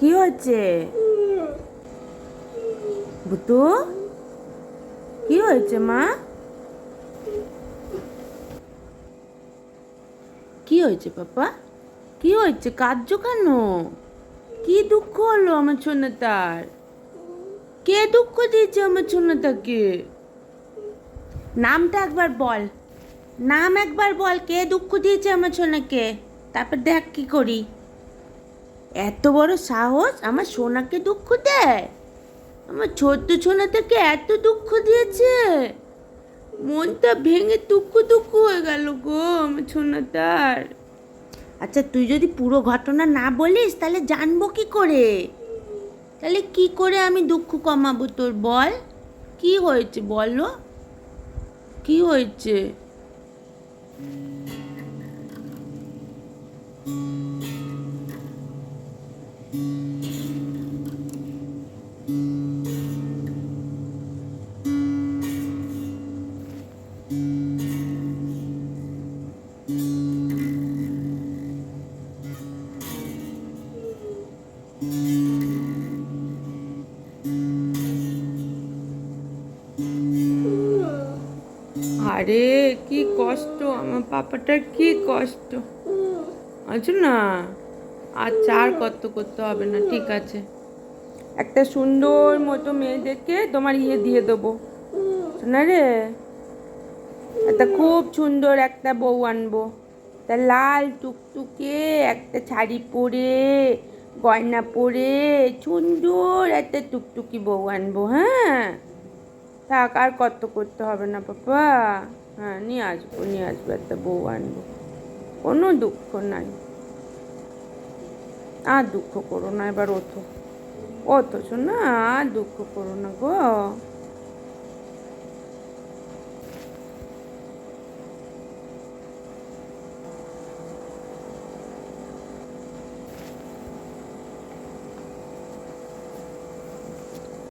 কি হয়েছে? বুতু? কি হয়েছে, মা? কি হয়েছে, পাপা? কি হয়েছে? কাঁদছো কেন? কি দুঃখ হলো আমার তার কে দুঃখ দিয়েছে আমার তাকে নামটা একবার বল। নাম একবার বল, কে দুঃখ দিয়েছে আমার সোনাকে? তারপর দেখ কি করি। এত বড় সাহস আমার সোনাকে দুঃখ দেয়? আমার ছোট্ট সোনাটাকে এত দুঃখ দিয়েছে? মনটা ভেঙে দুঃখ দুঃখ হয়ে গেল গো আমার সোনাটার। আচ্ছা তুই যদি পুরো ঘটনা না বলিস, তাহলে জানব কি করে? তাহলে কি করে আমি দুঃখ কমাবো তোর? বল। কি হয়েছে বলো? কি হয়েছে? আরে, কি কষ্ট, আমার পাপাটার কি কষ্ট। আচ্ছা না আচ্ছা আর কত করতে হবে না, ঠিক আছে। একটা সুন্দর মতো মেয়ে দেখে তোমার ইয়ে দিয়ে দেবো। শোনা রে? একটা খুব সুন্দর একটা বউ আনব। তা লাল টুকটুকে, একটা শাড়ি পরে, গয়না পরে, সুন্দর একটা টুকটুকি বউ আনব হ্যাঁ? থাক, আর কত করতে হবে না, পাপা? হ্যাঁ নিয়ে আসব নিয়ে আসব, একটা বউ আনব। কোনো দুঃখ নাই। আর দুঃখ করো না, এবার ওঠো। অথচ শোনা আর দুঃখ করো না গো।